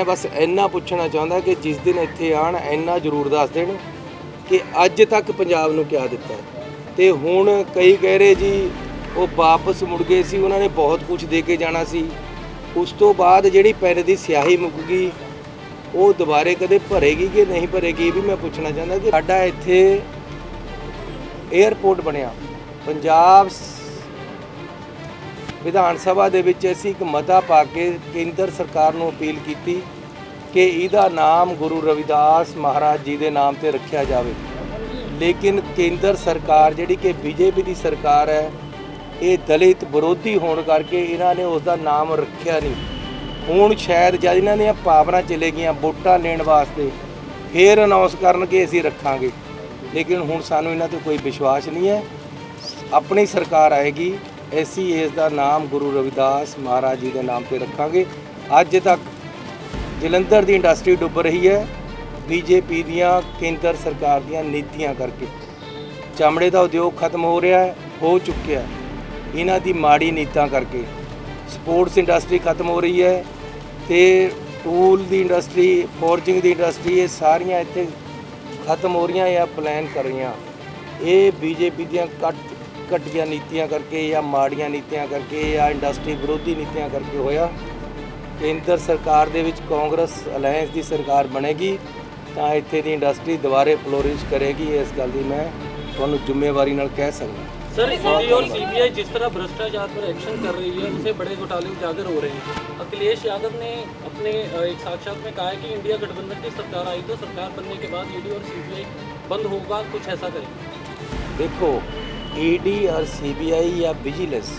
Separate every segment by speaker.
Speaker 1: ਮੈਂ ਬਸ ਇੰਨਾ ਪੁੱਛਣਾ ਚਾਹੁੰਦਾ ਕਿ ਜਿਸ ਦਿਨ ਇੱਥੇ ਆਣ ਇੰਨਾ ਜ਼ਰੂਰ ਦੱਸ ਦੇਣ ਕਿ ਅੱਜ ਤੱਕ ਪੰਜਾਬ ਨੂੰ ਕਿਆ ਦਿੱਤਾ। ਤੇ ਹੁਣ ਕਈ ਕਹਿ ਰਹੇ ਜੀ, ਉਹ ਵਾਪਸ ਮੁੜ ਗਏ ਸੀ, ਉਹਨਾਂ ਨੇ ਬਹੁਤ ਕੁਝ ਦੇ ਕੇ ਜਾਣਾ ਸੀ। ਉਸ ਤੋਂ ਬਾਅਦ ਜਿਹੜੀ ਪੈਰ ਦੀ ਸਿਆਹੀ ਮੁੱਕ ਗਈ, ਉਹ ਦੁਬਾਰੇ ਕਦੇ ਭਰੇਗੀ ਕਿ ਨਹੀਂ ਭਰੇਗੀ, ਇਹ ਵੀ ਮੈਂ ਪੁੱਛਣਾ ਚਾਹੁੰਦਾ ਕਿ ਸਾਡਾ ਇੱਥੇ 에ਅਰਪੋਰਟ ਬਣਿਆ। ਪੰਜਾਬ ਵਿਧਾਨ ਸਭਾ ਦੇ ਵਿੱਚ ਅਸੀਂ ਇੱਕ ਮਤਾ ਪਾ ਕੇ ਕੇਂਦਰ ਸਰਕਾਰ ਨੂੰ ਅਪੀਲ ਕੀਤੀ ਕਿ ਇਹਦਾ ਨਾਮ ਗੁਰੂ ਰਵਿਦਾਸ ਮਹਾਰਾਜ ਜੀ ਦੇ ਨਾਮ ਤੇ ਰੱਖਿਆ ਜਾਵੇ। ਲੇਕਿਨ ਕੇਂਦਰ ਸਰਕਾਰ ਜਿਹੜੀ ਕਿ ਬੀਜੇਪੀ ਦੀ ਸਰਕਾਰ ਹੈ, ਇਹ ਦਲਿਤ ਵਿਰੋਧੀ ਹੋਣ ਕਰਕੇ ਇਹਨਾਂ ਨੇ ਉਸ ਦਾ ਨਾਮ ਰੱਖਿਆ ਨਹੀਂ। ਹੁਣ ਸ਼ਾਇਦ ਜਦ ਇਹਨਾਂ ਦੀਆਂ ਪਾਵਰਾਂ ਚਲੇ ਗਈਆਂ ਵੋਟਾਂ ਲੈਣ ਵਾਸਤੇ, ਫੇਰ ਅਨਾਉਂਸ ਕਰਨਗੇ ਅਸੀਂ ਰੱਖਾਂਗੇ। ਲੇਕਿਨ ਹੁਣ ਸਾਨੂੰ ਇਹਨਾਂ ਤੇ ਕੋਈ ਵਿਸ਼ਵਾਸ ਨਹੀਂ ਹੈ। ਆਪਣੀ ਸਰਕਾਰ ਆਏਗੀ ਐਸੀ ਇਸ ਦਾ ਨਾਮ ਗੁਰੂ ਰਵਿਦਾਸ ਮਹਾਰਾਜ ਜੀ ਦੇ ਨਾਮ ਤੇ ਰੱਖਾਂਗੇ। ਅੱਜ ਤੱਕ ਜਲੰਧਰ ਦੀ ਇੰਡਸਟਰੀ ਡੁੱਬ ਰਹੀ ਹੈ। ਬੀਜੇਪੀ ਦੀਆਂ, ਕੇਂਦਰ ਸਰਕਾਰ ਦੀਆਂ ਨੀਤੀਆਂ ਕਰਕੇ। ਚਮੜੇ ਦਾ ਉਦਯੋਗ ਖਤਮ ਹੋ ਰਿਹਾ ਹੈ, ਹੋ ਚੁੱਕਿਆ ਇਹਨਾਂ ਦੀ ਮਾੜੀ ਨੀਤਾਂ ਕਰਕੇ ਸਪੋਰਟਸ ਇੰਡਸਟਰੀ ਖਤਮ ਹੋ ਰਹੀ ਹੈ ਤੇ ਟੂਲ ਦੀ ਇੰਡਸਟਰੀ, ਫੋਰਜਿੰਗ ਦੀ ਇੰਡਸਟਰੀ, ਇਹ ਸਾਰੀਆਂ ਇੱਥੇ ਖਤਮ ਹੋ ਰਹੀਆਂ ਜਾਂ ਪਲਾਨ ਕਰ ਰਹੀਆਂ। ਇਹ ਬੀਜੇਪੀ ਦੀਆਂ ਕੱਟ ਘਟੀਆਂ ਨੀਤੀਆਂ ਕਰਕੇ ਜਾਂ ਮਾੜੀਆਂ ਨੀਤੀਆਂ ਕਰਕੇ ਜਾਂ ਇੰਡਸਟਰੀ ਵਿਰੋਧੀ ਨੀਤੀਆਂ ਕਰਕੇ ਹੋਇਆ ਕੇਂਦਰ ਸਰਕਾਰ ਦੇ ਵਿੱਚ ਕਾਂਗਰਸ ਅਲਾਈਅੰਸ ਦੀ ਸਰਕਾਰ ਬਣੇਗੀ ਤਾਂ ਇੱਥੇ ਦੀ ਇੰਡਸਟਰੀ ਦੁਬਾਰੇ ਫਲੋਰਿਸ਼ ਕਰੇਗੀ ਇਸ ਗੱਲ ਦੀ ਮੈਂ ਤੁਹਾਨੂੰ ਜ਼ਿੰਮੇਵਾਰੀ ਨਾਲ ਕਹਿ ਸਕਦਾ
Speaker 2: सर ईडी और सीबीआई जिस तरह भ्रष्टाचार पर एक्शन कर रही है उससे बड़े घोटाले उजागर हो रहे हैं अखिलेश यादव ने अपने अ, एक साक्षात में कहा है कि इंडिया गठबंधन की सरकार आई तो सरकार बनने के बाद ईडी और सीबीआई बंद होगा कुछ ऐसा करें
Speaker 1: ਦੇਖੋ ਈਡੀ ਔਰ ਸੀਬੀਆਈ ਜਾਂ ਵਿਜੀਲੈਂਸ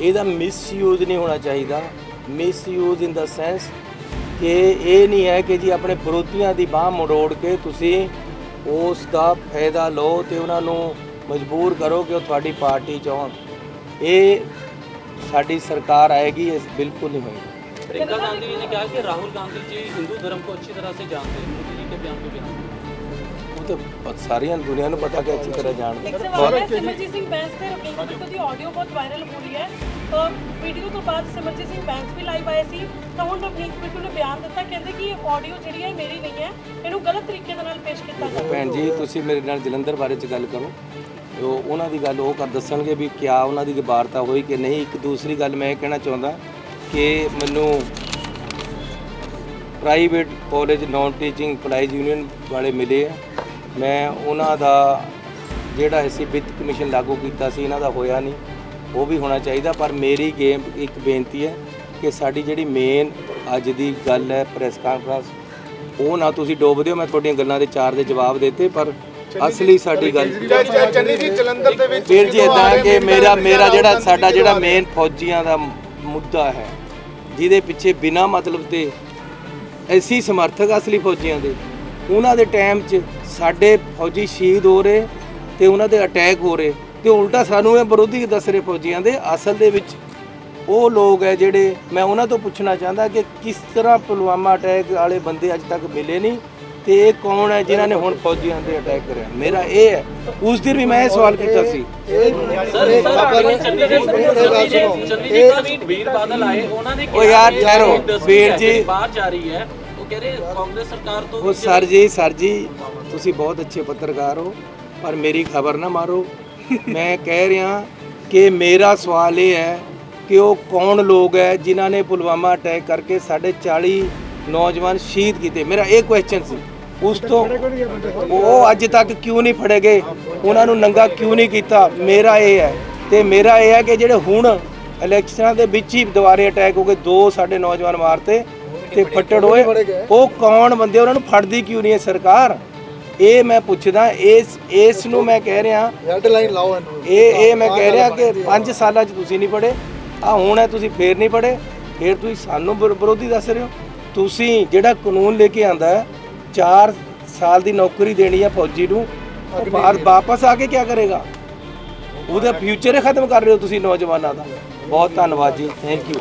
Speaker 1: ਇਹਦਾ ਮਿਸਯੂਜ਼ ਨਹੀਂ ਹੋਣਾ ਚਾਹੀਦਾ ਮਿਸਯੂਜ਼ ਇਨ ਦਾ ਸੈਂਸ ਕਿ ਇਹ ਨਹੀਂ ਹੈ ਕਿ ਜੀ ਆਪਣੇ ਵਿਰੋਧੀਆਂ ਦੀ ਬਾਹ ਮਰੋੜ ਕੇ ਤੁਸੀਂ ਉਸ ਦਾ ਫਾਇਦਾ ਲਓ ਤੇ ਉਹਨਾਂ ਨੂੰ ਮਜਬੂਰ ਕਰੋ ਕਿ ਉਹ ਤੁਹਾਡੀ ਪਾਰਟੀ ਚ ਆਉਣ ਇਹ ਸਾਡੀ ਸਰਕਾਰ ਆਏਗੀ ਇਸ ਬਿਲਕੁਲ ਨਹੀਂ ਹੋਏਗੀ
Speaker 2: प्रियंका गांधी जी ने कहा कि राहुल गांधी जी हिंदू धर्म को अच्छी तरह से जानते हैं मोदी जी के बयान को बयान
Speaker 1: ਉਹ ਤਾਂ ਪ- ਸਾਰੀਆਂ ਦੁਨੀਆ ਨੂੰ ਪਤਾ ਕਿ ਅੱਛੀ ਤਰ੍ਹਾਂ ਜਾਣਦੇ
Speaker 3: ਇੱਕ ਸਵਾਲ ਹੈ ਸਿਮਰਜੀਤ ਸਿੰਘ ਬੈਂਸ ਤੇ ਰਵਿੰਦਰ ਬਿੱਟੂ ਦੀ ਆਡੀਓ ਬਹੁਤ ਵਾਇਰਲ ਹੋ ਰਹੀ ਹੈ। ਤਾਂ ਵੀਡੀਓ ਤੋਂ ਬਾਅਦ ਸਿਮਰਜੀਤ ਸਿੰਘ ਬੈਂਸ ਵੀ ਲਾਈਵ ਆਏ ਸੀ। ਤਾਂ ਹੁਣ ਰਵਨੀਤ ਬਿੱਟੂ ਨੇ ਬਿਆਨ ਦਿੱਤਾ ਕਹਿੰਦੇ ਕਿ ਇਹ ਆਡੀਓ ਜਿਹੜੀ ਹੈ ਮੇਰੀ ਨਹੀਂ ਹੈ। ਇਹਨੂੰ ਗਲਤ ਤਰੀਕੇ ਦੇ ਨਾਲ ਪੇਸ਼ ਕੀਤਾ ਗਿਆ
Speaker 1: ਭੈਣ ਜੀ ਤੁਸੀਂ ਮੇਰੇ ਨਾਲ ਜਲੰਧਰ ਬਾਰੇ ਚ ਗੱਲ ਕਰੋ। ਉਹ ਉਹਨਾਂ ਦੀ ਗੱਲ ਉਹ ਕਰ ਦੱਸਣਗੇ ਵੀ ਕਿਆ ਉਹਨਾਂ ਦੀ ਵਾਰਤਾ ਹੋਈ ਕਿ ਨਹੀਂ। ਇੱਕ ਦੂਸਰੀ ਗੱਲ ਮੈਂ ਇਹ ਕਹਿਣਾ ਚਾਹੁੰਦਾ ਕਿ ਮੈਨੂੰ private college non teaching employees union ਵਾਲੇ ਮਿਲੇ ਆ। ਮੈਂ ਉਹਨਾਂ ਦਾ ਜਿਹੜਾ ਅਸੀਂ ਵਿੱਤ ਕਮਿਸ਼ਨ ਲਾਗੂ ਕੀਤਾ ਸੀ ਇਹਨਾਂ ਦਾ ਹੋਇਆ ਨਹੀਂ। ਉਹ ਵੀ ਹੋਣਾ ਚਾਹੀਦਾ ਪਰ ਮੇਰੀ ਗੇਮ ਇੱਕ ਬੇਨਤੀ ਹੈ ਕਿ ਸਾਡੀ ਜਿਹੜੀ ਮੇਨ ਅੱਜ ਦੀ ਗੱਲ ਹੈ ਪ੍ਰੈਸ ਕਾਨਫਰੰਸ ਉਹ ਨਾ ਤੁਸੀਂ ਡੋਬ ਦਿਓ ਮੈਂ ਤੁਹਾਡੀਆਂ ਗੱਲਾਂ ਦੇ ਚਾਰ ਦੇ ਜਵਾਬ ਦਿੱਤੇ ਪਰ ਅਸਲੀ ਸਾਡੀ ਗੱਲ
Speaker 4: ਚੰਨੀ ਜੀ ਜਲੰਧਰ ਦੇ ਵਿੱਚ
Speaker 1: ਵੀਰ ਜੀ ਇਦਾਂ ਕਿ ਮੇਰਾ ਮੇਰਾ ਜਿਹੜਾ ਸਾਡਾ ਜਿਹੜਾ ਮੇਨ ਫੌਜੀਆਂ ਦਾ ਮੁੱਦਾ ਹੈ ਜਿਹਦੇ ਪਿੱਛੇ ਬਿਨਾ ਮਤਲਬ ਤੇ ਐਸੀ ਸਮਰਥਕ ਅਸਲੀ ਫੌਜੀਆਂ ਦੇ। ਉਹਨਾਂ ਦੇ ਟਾਈਮ 'ਚ ਸਾਡੇ ਫੌਜੀ ਸ਼ਹੀਦ ਹੋ ਰਹੇ ਤੇ ਉਹਨਾਂ ਦੇ ਅਟੈਕ ਹੋ ਰਹੇ ਤੇ ਉਲਟਾ ਸਾਨੂੰ ਇਹ ਵਿਰੋਧੀ ਦੱਸ ਰਹੇ ਫੌਜੀਆਂ ਦੇ ਅਸਲ ਦੇ ਵਿੱਚ ਉਹ ਲੋਕ ਹੈ ਜਿਹੜੇ ਮੈਂ ਉਹਨਾਂ ਤੋਂ ਪੁੱਛਣਾ ਚਾਹੁੰਦਾ ਕਿ ਕਿਸ ਤਰ੍ਹਾਂ ਪੁਲਵਾਮਾ ਅਟੈਕ ਵਾਲੇ ਬੰਦੇ ਅੱਜ ਤੱਕ ਮਿਲੇ ਨਹੀਂ ਤੇ ਇਹ ਕੌਣ ਹੈ ਜਿਨ੍ਹਾਂ ਨੇ ਹੁਣ ਫੌਜੀਆਂ ਤੇ ਅਟੈਕ ਕਰਿਆ? ਮੇਰਾ ਇਹ ਹੈ। ਉਸ ਦਿਨ ਵੀ ਮੈਂ ਇਹ ਸਵਾਲ ਕੀਤਾ ਸੀ। ਉਹ ਯਾਰ ਠਹਿਰੋ
Speaker 2: ਵੀਰ ਜੀ। ਬਾਹਰ ਜਾ ਰਹੀ ਹੈ। ਕਹਿ ਕਾਂਗਰਸ ਸਰਕਾਰ ਤੋਂ
Speaker 1: ਉਹ ਸਰ ਜੀ ਸਰ ਜੀ ਤੁਸੀਂ ਬਹੁਤ ਅੱਛੇ ਪੱਤਰਕਾਰ ਹੋ ਪਰ ਮੇਰੀ ਖਬਰ ਨਾ ਮਾਰੋ। ਮੈਂ ਕਹਿ ਰਿਹਾ ਕਿ ਮੇਰਾ ਸਵਾਲ ਇਹ ਹੈ ਕਿ ਉਹ ਕੌਣ ਲੋਕ ਹੈ ਜਿਨ੍ਹਾਂ ਨੇ ਪੁਲਵਾਮਾ ਅਟੈਕ ਕਰਕੇ ਸਾਡੇ 40 ਨੌਜਵਾਨ ਸ਼ਹੀਦ ਕੀਤੇ? ਮੇਰਾ ਇਹ ਕੁਐਸਚਨ ਸੀ। ਉਸ ਤੋਂ ਉਹ ਅੱਜ ਤੱਕ ਕਿਉਂ ਨਹੀਂ ਫੜੇ ਗਏ? ਉਹਨਾਂ ਨੂੰ ਨੰਗਾ ਕਿਉਂ ਨਹੀਂ ਕੀਤਾ? ਮੇਰਾ ਇਹ ਹੈ। ਤੇ ਮੇਰਾ ਇਹ ਹੈ ਕਿ ਜਿਹੜੇ ਹੁਣ ਇਲੈਕਸ਼ਨਾਂ ਦੇ ਵਿੱਚ ਹੀ ਦੁਬਾਰੇ ਅਟੈਕ ਹੋ ਗਏ ਦੋ ਸਾਡੇ ਨੌਜਵਾਨ ਮਾਰਤੇ। ਤੇ ਫੱਟੜ ਹੋਏ ਉਹ ਕੌਣ ਬੰਦੇ ਉਹਨਾਂ ਨੂੰ ਫੜਦੀ ਕਿਉਂ ਨਹੀਂ ਹੈ ਸਰਕਾਰ? ਇਹ ਮੈਂ ਪੁੱਛਦਾ ਇਸ ਇਸ ਨੂੰ ਮੈਂ ਕਹਿ ਰਿਹਾ
Speaker 4: ਰੈੱਡ ਲਾਈਨ ਲਾਓ ਇਹਨੂੰ।
Speaker 1: ਇਹ ਇਹ ਮੈਂ ਕਹਿ ਰਿਹਾ ਕਿ 5 ਸਾਲਾਂ 'ਚ ਤੁਸੀਂ ਨਹੀਂ ਪੜੇ ਆ ਹੁਣ ਹੈ ਤੁਸੀਂ ਫੇਰ ਨਹੀਂ ਪੜੇ ਫੇਰ ਤੁਸੀਂ ਸਾਨੂੰ ਵਿਰ- ਵਿਰੋਧੀ ਦੱਸ ਰਹੇ ਹੋ। ਤੁਸੀਂ ਜਿਹੜਾ ਕਾਨੂੰਨ ਲੈ ਕੇ ਆਂਦਾ ਹੈ 4 ਸਾਲ ਦੀ ਨੌਕਰੀ ਦੇਣੀ ਹੈ ਫੌਜੀ ਨੂੰ ਉਹ ਬਾਹਰ ਵਾਪਸ ਆ ਕੇ ਕੀ ਕਰੇਗਾ? ਉਹਦਾ ਫਿਊਚਰ ਹੀ ਖਤਮ ਕਰ ਰਹੇ ਹੋ ਤੁਸੀਂ ਨੌਜਵਾਨਾਂ ਦਾ। ਬਹੁਤ ਧੰਨਵਾਦ ਜੀ ਥੈਂਕ ਯੂ